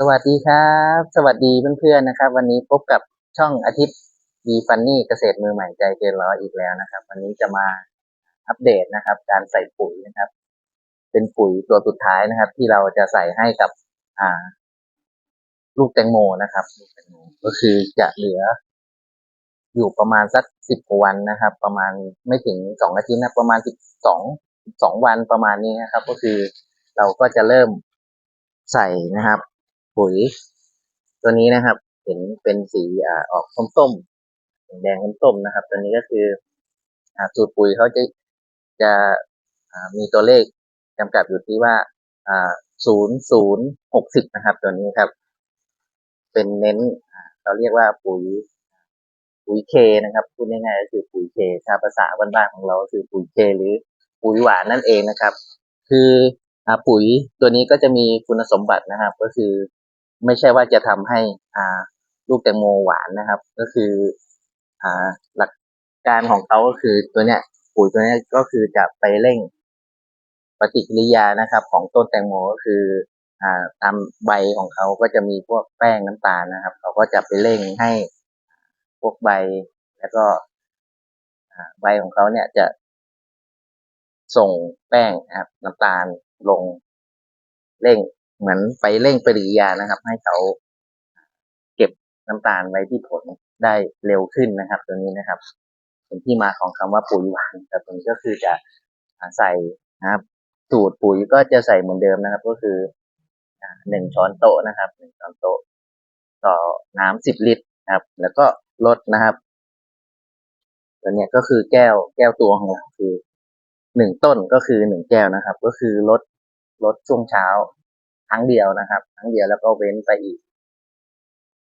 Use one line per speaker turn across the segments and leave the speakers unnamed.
สวัสดีครับ สวัสดีเพื่อนๆนะครับ วันนี้พบกับช่องอาทิตย์ดีฟันนี่เกษตรมือใหม่ใจเกินร้อยอีกแล้วนะครับ วันนี้จะมาอัปเดตนะครับ การใส่ปุ๋ยนะครับ เป็นปุ๋ยตัวสุดท้ายนะครับ ที่เราจะใส่ให้กับอ่า ลูกแตงโมนะครับลูกแตงโมก็คือจะเหลือ อยู่ประมาณสักสิบวันนะครับ ประมาณไม่ถึงสองอาทิตย์นะประมาณสิบสองสองวันประมาณนี้นะครับ ก็คือเราก็จะเริ่มใส่นะครับ ปุ๋ย ตัวนี้นะครับ เห็นเป็นสีอ่าออกส้มๆแดงส้มๆนะครับ ตัวนี้ก็คืออ่าสูตรปุ๋ยเขาจะจะอ่ามีตัวเลขจำกัดอยู่ที่ว่าอ่าศูนย์ศูนย์หกสิบนะครับ ตัวนี้ครับ เป็นเน้นเราเรียกว่าปุ๋ยปุ๋ยเคนะครับพูดง่ายๆก็คือปุ๋ยเคถ้าภาษาบ้านๆของเราคือปุ๋ยเคหรือปุ๋ยหวานนั่นเองนะครับ คืออปุ๋ยตัวนี้ก็จะมีคุณสมบัตินะครับ ก็คือ ไม่ใช่ว่าจะทำให้อ่าลูกแตงโมหวานนะครับ ก็คืออ่าหลักการของเขาก็คือตัวเนี้ยปุ๋ยตัวนี้ก็คือจะไปเร่งปฏิกิริยานะครับ ของต้นแตงโมก็คืออ่าตามใบของเขาก็จะมีพวกแป้งน้ำตาลนะครับเขาก็จะไปเร่งให้พวกใบแล้วก็ใบของเขาเนี่ยจะส่งแป้งนะครับน้ำตาลลงเร่ง เหมือนไปเร่งปฏิกิริยานะครับ ให้เขาเก็บน้ำตาลไว้ที่ผลได้เร็วขึ้นนะครับ ตัวนี้นะครับเป็นที่มาของคำว่าปุ๋ยหวานแต่ตัวนี้ก็คือจะใส่นะครับสูตรปุ๋ยก็จะใส่เหมือนเดิมนะครับ ก็คือหนึ่งช้อนโต๊ะนะครับหนึ่งช้อนโต๊ะต่อน้ำสิบลิตรครับ แล้วก็ลดนะครับตัวเนี้ยก็คือแก้วแก้วตัวของเราคือหนึ่งต้นก็คือหนึ่งแก้วนะครับ ก็คือลดลดช่วงเช้า ครั้งเดียวนะครับ ครั้งเดียวแล้วก็เว้นไปอีก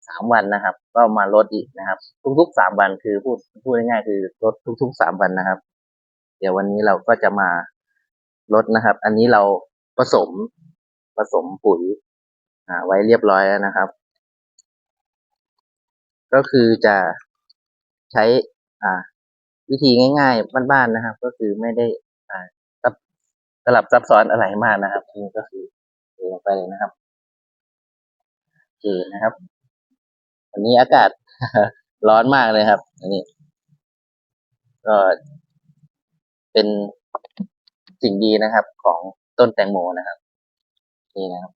สามวันนะครับ ก็มาลดอีกนะครับ ทุกๆสามวันคือพูดพูดง่ายๆคือลดทุกๆสามวันนะครับ เดี๋ยววันนี้เราก็จะมาลดนะครับ อันนี้เราผสมผสมปุ๋ยอ่าไว้เรียบร้อยแล้วนะครับ ก็คือจะใช้อ่าวิธีง่าย ๆ บ้านๆนะครับ ก็คือไม่ได้สลับซับซ้อนอะไรมากนะครับนี่ก็คือ ลงไปเลยนะครับโอเคนะครับ วันนี้อากาศร้อนมากเลยครับอันนี้ ก็เป็นสิ่งดีนะครับ ของต้นแตงโมนะครับ นี่นะครับ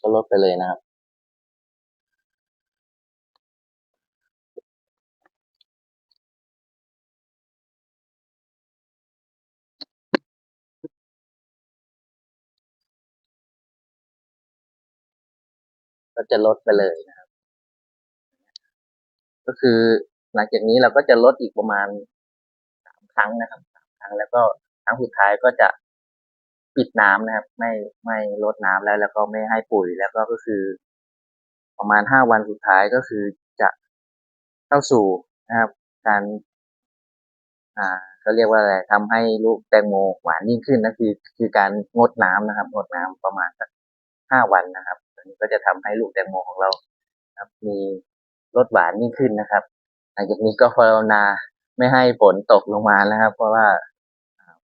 ก็ลดไปเลยนะครับ ก็จะลดไปเลยนะครับ ก็คือหลังจากนี้เราก็จะลดอีกประมาณสามครั้งนะครับสามครั้งแล้วก็ครั้งสุดท้ายก็จะปิดน้ำนะครับ ไม่ไม่ลดน้ำแล้วแล้วก็ไม่ให้ปุ๋ยแล้วก็ก็คือ ประมาณห้าวันสุดท้ายก็คือจะเข้าสู่นะครับ การ อ่าเขาเรียกว่าอะไรทำให้ลูกแตงโมหวานยิ่งขึ้นนั่นคือคือการงดน้ำนะครับ งดน้ำประมาณสักห้าวันนะครับ นนี้ก็จะทำให้ลูกแตงโมของเราครับ มีรสหวานยิ่งขึ้นนะครับ หลังจากนี้ก็ภาวนาไม่ให้ฝนตกลงมานะครับ เพราะว่า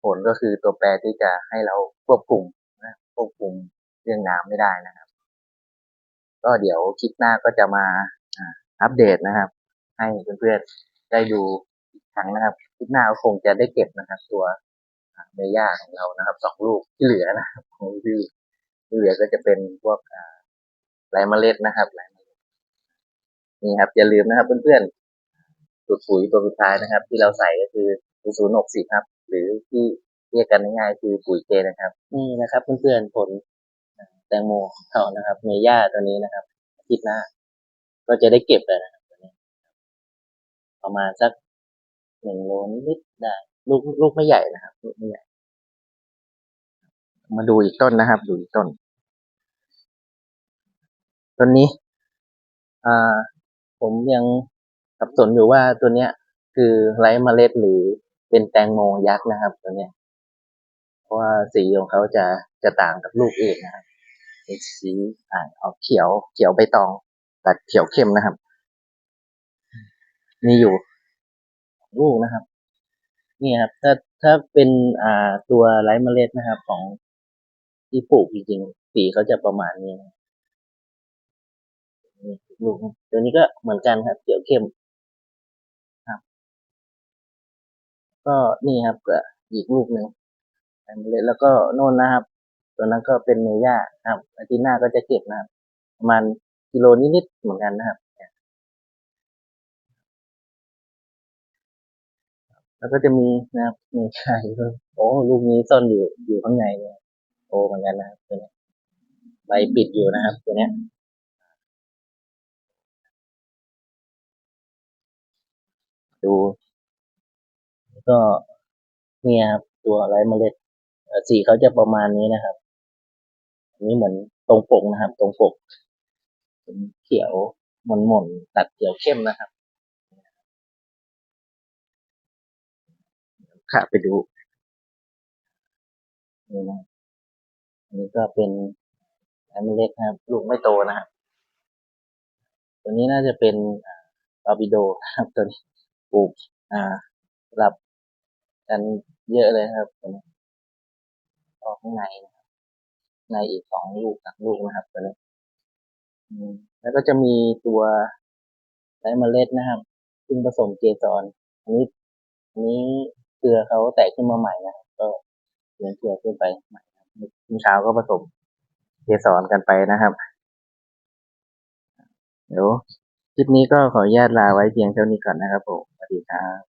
ฝนก็คือตัวแปรที่จะให้เราควบคุมนะควบคุมเรื่องน้ำไม่ได้นะครับ ก็เดี๋ยวคลิปหน้าก็จะมาอัปเดตนะครับ ให้เพื่อนๆได้ดูอีกครั้งนะครับ คลิปหน้าก็คงจะได้เก็บนะครับ ตัวเมย่าของเรานะครับสองลูกที่เหลือนะครับของที่ที่เหลือก็จะเป็นพวกอ่า ไรเมล็ดนะครับไรเมล็ดนี่ครับ อย่าลืมนะครับเพื่อนๆสูตรปุ๋ยตัวสุดท้ายนะครับ ที่เราใส่ก็คือศูนย์หกสิบครับ หรือที่เรียกกันง่ายๆคือปุ๋ยเจนะครับ นี่นะครับเพื่อนๆผลอ่าแตงโมของเรานะครับเมย่าตัวนี้นะครับอาทิตย์หน้า ก็จะได้เก็บเลยนะครับตัวนี้ ประมาณสักหนึ่งโลนิดๆได้ลูกลูกไม่ใหญ่นะครับ ลูกไม่ใหญ่ มาดูอีกต้นนะครับ ดูอีกต้น ต้นนี้ อ่า ผมยังสับสนอยู่ว่าตัวเนี้ย คือไร้เมล็ดหรือเป็นแตงโมยักษ์นะครับ ตัวเนี้ย เพราะว่าสีของเขาจะจะต่างกับลูกอื่นนะครับเป็นสีอ่าออกเขียว เขียวใบตองตัดเขียวเข้มนะครับ มีอยู่ลูกนะครับ นี่ครับ ถ้าถ้าเป็นอ่าตัวไร้เมล็ดนะครับ ของที่ปลูกจริงๆสีเขาจะประมาณนี้ นี่ลูกนะตัวนี้ก็เหมือนกันครับเขียวเข้มครับ ก็นี่ครับก็อีกลูกหนึ่งแล้วก็โน่นนะครับ ตัวนั้นก็เป็นเมย่าครับอาทิตย์หน้าก็จะเก็บนะครับประมาณกิโลนิดๆเหมือนกันนะครับ แล้วก็จะมีนะครับมีไข่ด้วยโอ้ลูกนี้ซ่อนอยู่อยู่ข้างในเนี่ยโอ้เหมือนกันนะครับตัวนี้ใบปิดอยู่นะครับตัวเนี้ย ดู ก็เนี่ยครับตัวไร้เมล็ดสีเขาจะประมาณนี้นะครับอันนี้เหมือนตรงปกนะครับ ตรงปกเป็นเขียวหม่นหม่นตัดเขียวเข้มนะครับค่ะไปดูนี่นะอันนี้ก็เป็นไร้เมล็ดนะครับ ลูกไม่โตนะครับตัวนี้น่าจะเป็นบาบิโดนะครับตัวนี้ ปลูกอ่าสลับกันเยอะเลยครับตัวนี้ออกข้างในนะในอีกสองลูกสามลูกนะครับตัวนี้แล้วก็จะมีตัวไร้เมล็ดนะครับซึ่งผสมเกสรอันนี้อันนี้เกลือเขาแตกขึ้นมาใหม่นะครับก็เลี้ยงเกลือขึ้นไปใหม่เมื่อเช้าก็ผสมเกสรกันไปนะครับ เดี๋ยวคลิปนี้ก็ขออนุญาตลาไว้เพียงเท่านี้ก่อนนะครับผม สวัสดีครับ